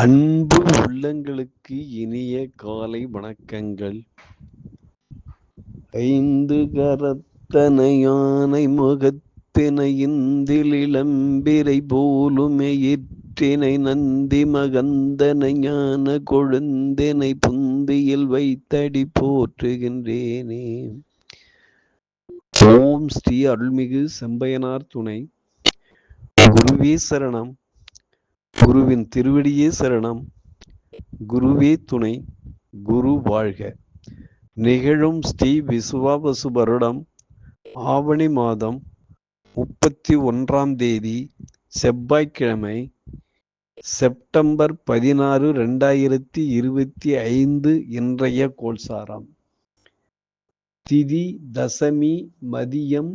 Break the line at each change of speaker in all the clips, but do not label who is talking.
அன்பு உள்ளங்களுக்கு இனிய காலை வணக்கங்கள். ஐந்து கரத்தன யானை முகத்தினை இந்தில் இளம்பிரை போலுமெயிற்றினை நந்தி மகந்தனை ஞான கொழுந்தினை புந்தியில் வைத்தடி போற்றுகின்றேனே. ஓம் ஸ்ரீ அருள்மிகு செம்பையனார் துணை. குருவே சரணம். குருவின் திருவடியே சரணம். குருவே துணை குரு வாழ்க. நிகழும் ஸ்ரீ விசுவாபசு வருடம் ஆவணி மாதம் முப்பத்தி ஒன்றாம் தேதி செவ்வாய்க்கிழமை செப்டம்பர் பதினாறு ரெண்டாயிரத்தி இருபத்தி ஐந்து இன்றைய கோல்சாரம் திதி தசமி மதியம்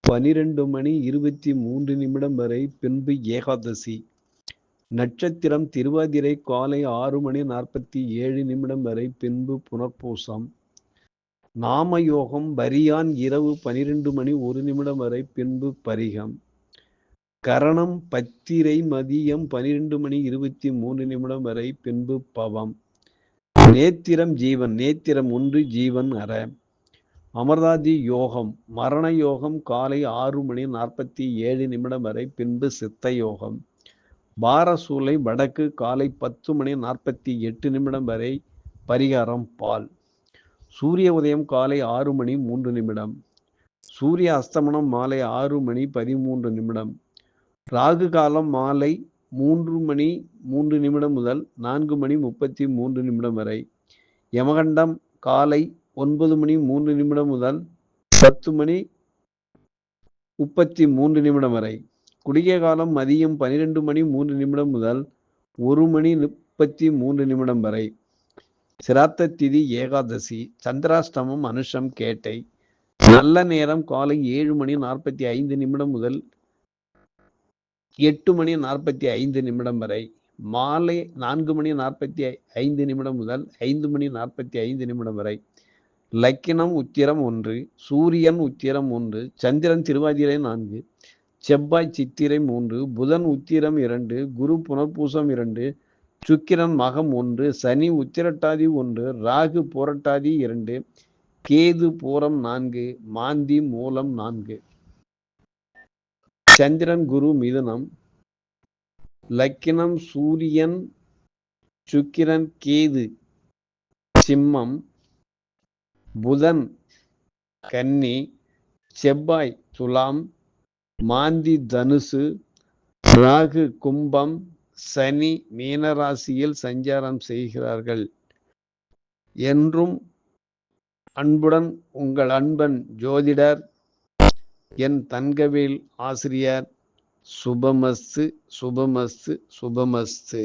பனிரெண்டு மணி இருபத்தி மூன்று நிமிடம் வரை பின்பு ஏகாதசி. நட்சத்திரம் திருவாதிரை காலை ஆறு மணி நாற்பத்தி ஏழு நிமிடம் வரை பின்பு புனர்பூசம். நாமயோகம் பரியான் இரவு பனிரெண்டு மணி ஒரு நிமிடம் வரை பின்பு பரிகம். கரணம் பத்திரை மதியம் பனிரெண்டு மணி இருபத்தி மூணு நிமிடம் வரை பின்பு பவம். நேத்திரம் ஜீவன் நேத்திரம் ஒன்று ஜீவன் அற. அமர்தாதி யோகம் மரண யோகம் காலை ஆறு மணி நாற்பத்தி ஏழு நிமிடம் வரை பின்பு சித்த யோகம். பாரசூலை வடக்கு காலை பத்து மணி நாற்பத்தி எட்டு நிமிடம் வரை பரிகாரம் பால். சூரிய உதயம் காலை ஆறு மணி மூன்று நிமிடம். சூரிய அஸ்தமனம் மாலை ஆறு மணி பதிமூன்று நிமிடம். ராகு காலம் மாலை மூன்று மணி மூன்று நிமிடம் முதல் நான்கு மணி முப்பத்தி மூன்று நிமிடம் வரை. யமகண்டம் காலை ஒன்பது மணி மூன்று நிமிடம் முதல் பத்து மணி முப்பத்தி மூன்று நிமிடம் வரை. குடிய காலம் மதியம் பனிரெண்டு மணி மூன்று நிமிடம் முதல் ஒரு மணி முப்பத்தி மூன்று நிமிடம் வரை. சிராத்த திதி ஏகாதசி சந்திராஷ்டமம் அனுஷம் கேட்டை. நல்ல நேரம் காலை ஏழு மணி நாற்பத்தி ஐந்து நிமிடம் முதல் எட்டு மணி நாற்பத்தி ஐந்து நிமிடம் வரை. மாலை நான்கு மணி நாற்பத்தி ஐந்து நிமிடம் முதல் ஐந்து மணி நாற்பத்தி ஐந்து நிமிடம் வரை. லக்கினம் உத்திரம் ஒன்று சூரியன் உத்திரம் ஒன்று சந்திரன் திருவாதிரை நான்கு செவ்வாய் சித்திரை மூன்று புதன் உத்திரம் இரண்டு குரு புனர்பூசம் இரண்டு சுக்கிரன் மகம் ஒன்று சனி உத்திரட்டாதி ஒன்று ராகு போரட்டாதி இரண்டு கேது பூரம் நான்கு மாந்தி மூலம் நான்கு. சந்திரன் குரு மிதுனம் லக்கினம் சூரியன் சுக்கிரன் கேது சிம்மம் புதன் கன்னி செவ்வாய் துலாம் மாந்தி தனுசு ராகு கும்பம் சனி மீனராசியில் சஞ்சாரம் செய்கிறார்கள். என்றும் அன்புடன் உங்கள் அன்பன் ஜோதிடர் என் தங்கவேல் ஆசிரியர் சுபமஸ்து சுபமஸ்து சுபமஸ்து.